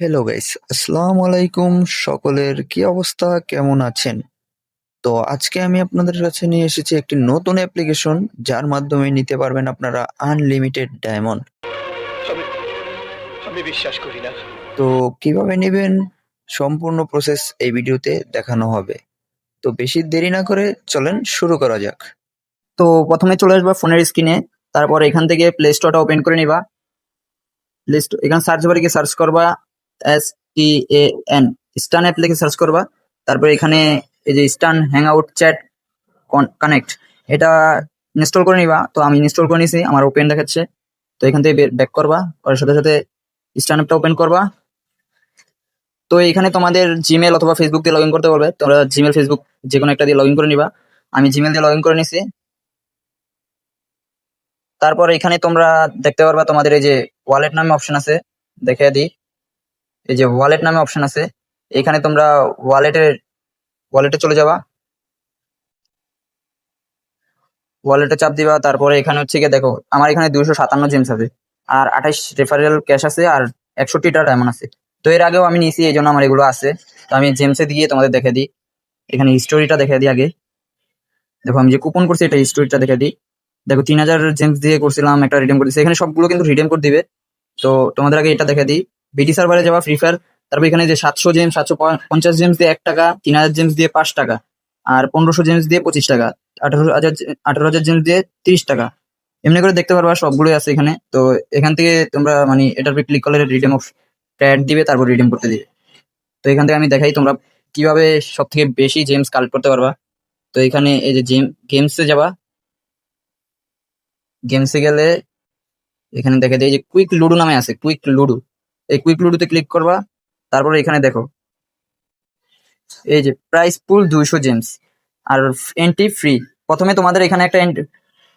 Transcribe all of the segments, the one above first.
Hello guys আসসালামু আলাইকুম সকলের কি অবস্থা? কেমন আছেন? তো আজকে আমি আপনাদের কাছে নিয়ে এসেছি একটি নতুন অ্যাপ্লিকেশন যার মাধ্যমে নিতে পারবেন আপনারা আনলিমিটেড ডায়মন্ড আমি বিশ্বাস করি না। তো কীভাবে নেবেন? সম্পূর্ণ প্রসেস এই ভিডিওতে দেখানো হবে। তো বেশি দেরি না করে চলেন শুরু করা যাক। তো প্রথমে চলে আসবা ফোনের স্ক্রিনে তারপর এখান থেকে প্লে স্টোরটা ওপেন করে নিবা। প্লে স্টোর এখানে সার্চ বারে গিয়ে সার্চ করবা। S T A N Stan app লিখে সার্চ করবা। তারপর এখানে এই যে Stan hang out chat connect এটা ইনস্টল করে নিবা। তো আমি ইনস্টল করে নিয়েছি আমার ওপেন দেখাচ্ছে। তো এখান থেকে ব্যাক করবা, করার সাথে সাথে স্টান অ্যাপটা ওপেন করবা। তো এখানে তোমাদের জিমেল অথবা ফেসবুক দিয়ে লগ করতে বলবে। তোমরা জিমেল ফেসবুক যে কোনো একটা দিয়ে লগ করে নিবা। আমি জিমেল দিয়ে লগ করে নিছি। তারপর এখানে তোমরা দেখতে পারবা তোমাদের এই যে ওয়ালেট নামে অপশন আছে দেখে দিই। এই যে ওয়ালেট নামে অপশন আছে, এখানে তোমরা ওয়ালেটের ওয়ালেটে চলে যাবা। ওয়ালেটে চাপ দিবা, তারপরে এখানে হচ্ছে গিয়ে দেখো, আমার এখানে দুইশো সাতান্ন জেমস আছে, আর আঠাইশ রেফারেল ক্যাশ আছে, আর একষট্টিটা ডায়মন্ড আছে। তো এর আগেও আমি নিয়েছি, এই জন্য আমার এগুলো আছে। তো আমি জেমসে দিয়ে তোমাদের দেখে দিই। এখানে হিস্টোরিটা দেখে দিই আগে। দেখো, আমি যে কুপন করছি, এটা হিস্টোরিটা দেখে দিই। দেখো, তিন হাজার জেমস দিয়ে করছিলাম, একটা রিডিম করতেছি এখানে সবগুলো কিন্তু রিডিম করে দিবে। তো তোমাদের আগে এটা দেখে দিই। বিটি সার্ভারে যাওয়া ফ্রি ফায়ার তারপর এখানে যে সাতশো জেমস সাতশো পঞ্চাশ জেমস দিয়ে এক টাকা, তিন হাজার জেমস দিয়ে পাঁচ টাকা, আর পনেরোশো জেমস দিয়ে পঁচিশ টাকা আঠারো হাজার আঠারো হাজার জেমস দিয়ে তিরিশ টাকা। এমনি করে দেখতে পারবা, সবগুলোই আছে এখানে। তো এখান থেকে তোমরা মানে এটার উপর ক্লিক করলে রিডিম অফ ট্যাড দিবে, তারপর রিডিম করতে দিবে। তো এখান থেকে আমি দেখাই তোমরা কীভাবে সব থেকে বেশি জেমস কালেক্ট করতে পারবা। তো এখানে এই যে জেম গেমসে যাবা। গেমসে গেলে এখানে দেখে দেয় যে কুইক লুডো নামে আছে কুইক লুডো এই কুইক লুডোতে ক্লিক করবা, তারপরে এখানে দেখো। এই যে প্রাইস পুল দুইশো জেমস আর এন্ট্রি ফ্রি প্রথমে তোমাদের এখানে একটা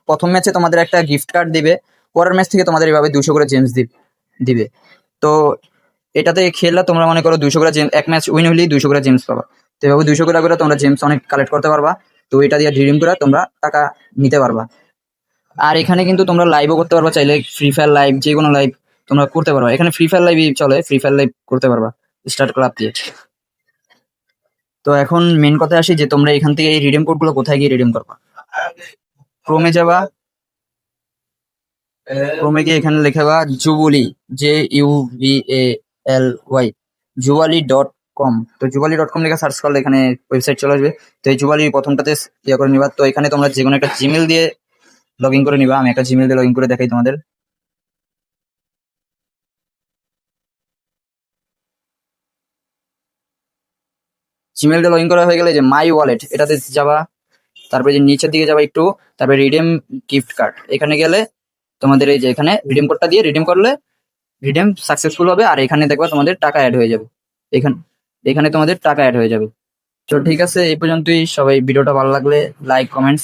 প্রথম ম্যাচে তোমাদের একটা গিফট কার্ড দিবে, পরের ম্যাচ থেকে তোমাদের এভাবে দুশো করে জেমস দিবে। তো এটাতে খেললে তোমরা মনে করো দুশো করে জেমস এক ম্যাচ উইন হলেই দুশো করে জেমস পাবা। তো এভাবে দুশো করে করে তোমরা জেমস অনেক কালেক্ট করতে পারবা। তো এটা দিয়ে ড্রিম করে তোমরা টাকা নিতে পারবা। আর এখানে কিন্তু তোমরা লাইভও করতে পারবা, চাইলে ফ্রি ফায়ার লাইভ যে কোনো লাইভ তোমরা করতে পারবা। এখানে ফ্রি ফায়ার লাইভ চলে ফ্রি ফায়ার লাইভ করতে পারবা স্টার্ট ক্লাব দিয়ে। তো এখন মেন কথা আসি যে, তোমরা এখান থেকে এই রিডিম কোডগুলো কোথায় গিয়ে রিডিম করবা? ক্রোমে যাবা ক্রোমে গিয়ে এখানে লেখাবা Juvaly J U V A L Y Juvaly dot com তো জুবালি ডট কম লেখা সার্চ করলে এখানে ওয়েবসাইট চলে আসবে। তো এই জুবালি প্রথমটাতে ইয়ে করে নিবা। তো এখানে তোমরা যে কোনো একটা জিমেল দিয়ে লগ ইন করে নিবা। আমি একটা জিমেল দিয়ে লগ ইন করে দেখাই তোমাদের। জিমেল দিয়ে লগ ইন করা হয়ে গেলে যে মাই ওয়ালেট এটাতে যাবা। তারপরে যে নিচের দিকে যাবা একটু, তারপরে রিডিম গিফট কার্ড এখানে গেলে তোমাদের এই যে এখানে রিডিম কোডটা দিয়ে রিডিম করলে রিডিম সাকসেসফুল হবে, আর এখানে দেখবা তোমাদের টাকা অ্যাড হয়ে যাবে। এখানে এখানে তোমাদের টাকা অ্যাড হয়ে যাবে। তো ঠিক আছে, এই পর্যন্তই। সবাই ভিডিওটা ভালো লাগলে লাইক কমেন্ট